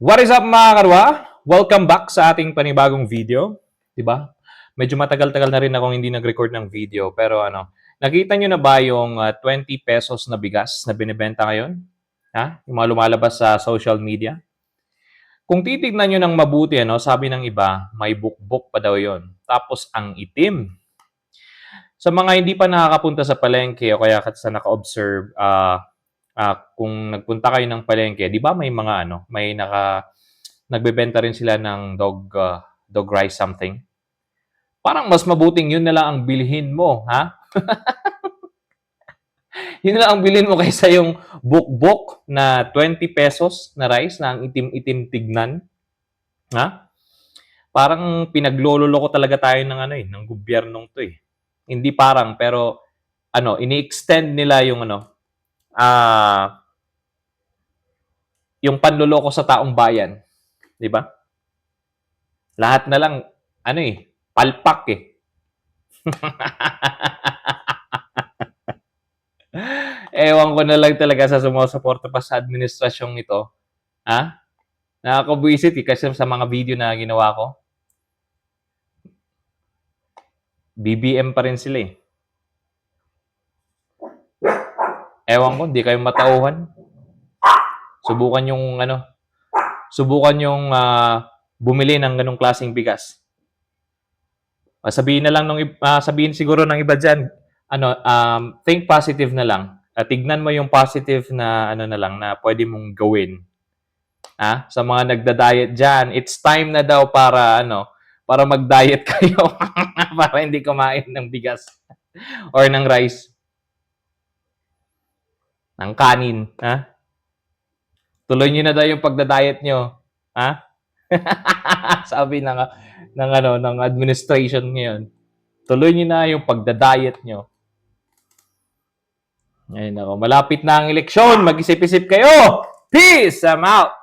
What is up mga karwa? Welcome back sa ating panibagong video. ba? Medyo matagal-tagal na rin akong hindi nag-record ng video pero ano, nakita nyo na ba yung ah, 20 pesos na bigas na binibenta ngayon? Ha? Yung mga lumalabas sa social media? Kung titignan nyo ng mabuti, ano, sabi ng iba, may bukbok pa daw yon. Tapos ang itim. Sa mga hindi pa nakakapunta sa palengke o kaya sa naka-observe, ah, ah, kung nagpunta kayo ng palengke, di ba may mga ano, may naka, nagbebenta rin sila ng dog, ah, dog rice something. Parang mas mabuting yun na lang ang bilhin mo, ha? yun na ang bilhin mo kaysa yung bukbok na 20 pesos na rice na ang itim-itim tignan. Ha? Parang pinaglololoko talaga tayo ng ano eh, ng gobyernong to eh. Hindi parang, pero ano, ini-extend nila yung ano, ah, yung panloloko sa taong bayan. Di ba? Lahat na lang, ano eh, palpak eh. Ewan ko na lang talaga sa sumusuporta pa sa administrasyong ito. Ha? Nakakabuisit eh, kasi sa mga video na ginawa ko. BBM pa rin sila eh. Ewan ko, hindi kayo matauhan. Subukan yung ano, subukan yung ah, bumili ng ganong klaseng bigas. Ah, sabihin na lang nung ah, sabihin siguro ng iba diyan, ano, um, think positive na lang. At tignan mo yung positive na ano na lang na pwede mong gawin. Ah, sa mga nagda-diet diyan, it's time na daw para ano, para mag-diet kayo para hindi kumain ng bigas or ng rice. Ng kanin, ha? Tuloy niyo na daw yung pagda-diet nyo. Ha? Sabi ng, ng, ano, ng administration ngayon. Tuloy niyo na yung pagda-diet nyo. Ayun ako. Malapit na ang eleksyon. Mag-isip-isip kayo. Peace! I'm out!